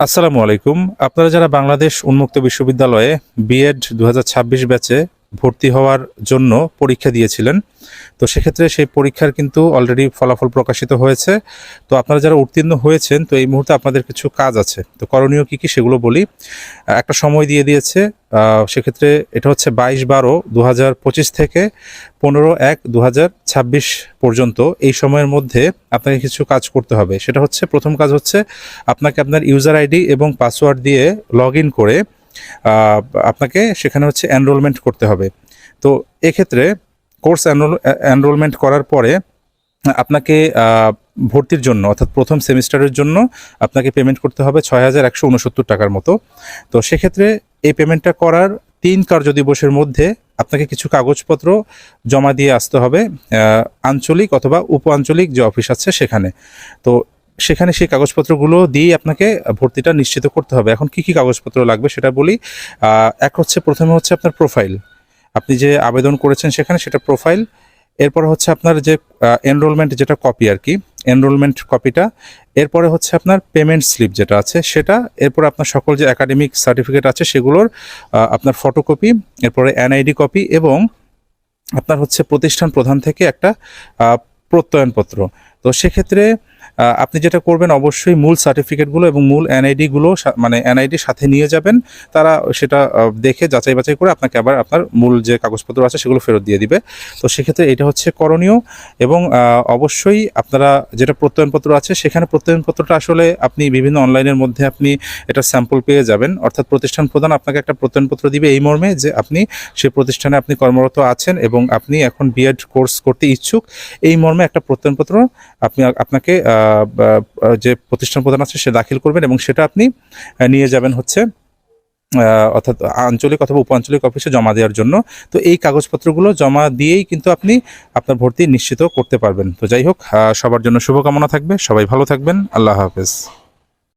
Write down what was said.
আসসালামু আলাইকুম। আপনারা যারা বাংলাদেশ উন্মুক্ত বিশ্ববিদ্যালয়ে বিএড দু হাজার ছাব্বিশ ব্যাচে ভর্তি হওয়ার জন্য পরীক্ষা দিয়েছিলেন। তো সেক্ষেত্রে সেই পরীক্ষার কিন্তু অলরেডি ফলাফল প্রকাশিত হয়েছে। তো আপনারা যারা উত্তীর্ণ হয়েছেন, তো এই মুহূর্তে আপনাদের কিছু কাজ আছে। তো করণীয় কী কী সেগুলো বলি। একটা সময় দিয়ে দিয়েছে সেক্ষেত্রে এটা হচ্ছে বাইশ বারো দু থেকে পনেরো এক দু পর্যন্ত এই সময়ের মধ্যে আপনাকে কিছু কাজ করতে হবে। সেটা হচ্ছে, প্রথম কাজ হচ্ছে আপনাকে আপনার ইউজার আইডি এবং পাসওয়ার্ড দিয়ে লগ করে আপনাকে সেখানে হচ্ছে এনরোলমেন্ট করতে হবে। তো এক্ষেত্রে কোর্স এনরোলমেন্ট করার পরে আপনাকে ভর্তির জন্য অর্থাৎ প্রথম সেমিস্টারের জন্য আপনাকে পেমেন্ট করতে হবে ছয় হাজার একশো উনসত্তর টাকার মতো। তো সেক্ষেত্রে এই পেমেন্টটা করার তিন কার্য দিবসের মধ্যে আপনাকে কিছু কাগজপত্র জমা দিয়ে আসতে হবে আঞ্চলিক অথবা উপ আঞ্চলিক যে অফিস আছে সেখানে। তো সেখানে সেই কাগজপত্রগুলো দিয়ে আপনাকে ভর্তিটা নিশ্চিত করতে হবে। এখন কি কি কাগজপত্র লাগবে সেটা বলি। এক হচ্ছে প্রথমে হচ্ছে আপনার প্রোফাইল আপনি যে আবেদন করেছেন সেখানে সেটা প্রোফাইল এরপরে হচ্ছে আপনার যে এনরোলমেন্ট যেটা কপি আর কি এনরোলমেন্ট কপিটা এরপরে হচ্ছে আপনার পেমেন্ট স্লিপ যেটা আছে সেটা। এরপরে আপনার সকল যে একাডেমিক সার্টিফিকেট আছে সেগুলোর আপনার ফটোকপি এরপরে এনআইডি কপি এবং আপনার হচ্ছে প্রতিষ্ঠান প্রধান থেকে একটা প্রত্যয়নপত্র। তো সেক্ষেত্রে আপনি যেটা করবেন অবশ্যই মূল সার্টিফিকেটগুলো এবং মূল এনআইডি গুলো সা- মানে এনআইডি সাথে নিয়ে যাবেন। তারা সেটা দেখে যাচাই বাছাই করে আপনাকে আবার আপনার মূল যে কাগজপত্র আছে সেগুলো ফেরত দিয়ে দিবে। তো সেক্ষেত্রে এটা হচ্ছে করণীয় এবং অবশ্যই আপনারা যেটা প্রত্যয়নপত্র আছে সেখানে প্রত্যয়নপত্রটা আসলে আপনি বিভিন্ন অনলাইনের মধ্যে আপনি এটা স্যাম্পল পেয়ে যাবেন। অর্থাৎ প্রতিষ্ঠান প্রধান আপনাকে একটা প্রত্যয়নপত্র দিবে এই মর্মে যে আপনি সেই প্রতিষ্ঠানে আপনি কর্মরত আছেন এবং আপনি এখন বিএড কোর্স করতে ইচ্ছুক। এই মর্মে একটা প্রত্যয়নপত্র আপনি, আপনাকে যে প্রতিষ্ঠান প্রধান আছে, সে দাখিল করবেন এবং সেটা আপনি নিয়ে যাবেন হচ্ছে অর্থাৎ আঞ্চলিক অথবা উপ আঞ্চলিক অফিসে জমা দেওয়ার জন্য। তো এই কাগজপত্রগুলো জমা দিয়েই কিন্তু আপনি আপনার ভর্তি নিশ্চিত করতে পারবেন। তো যাই হোক সবার জন্য শুভকামনা থাকবে। সবাই ভালো থাকবেন। আল্লাহ হাফেজ।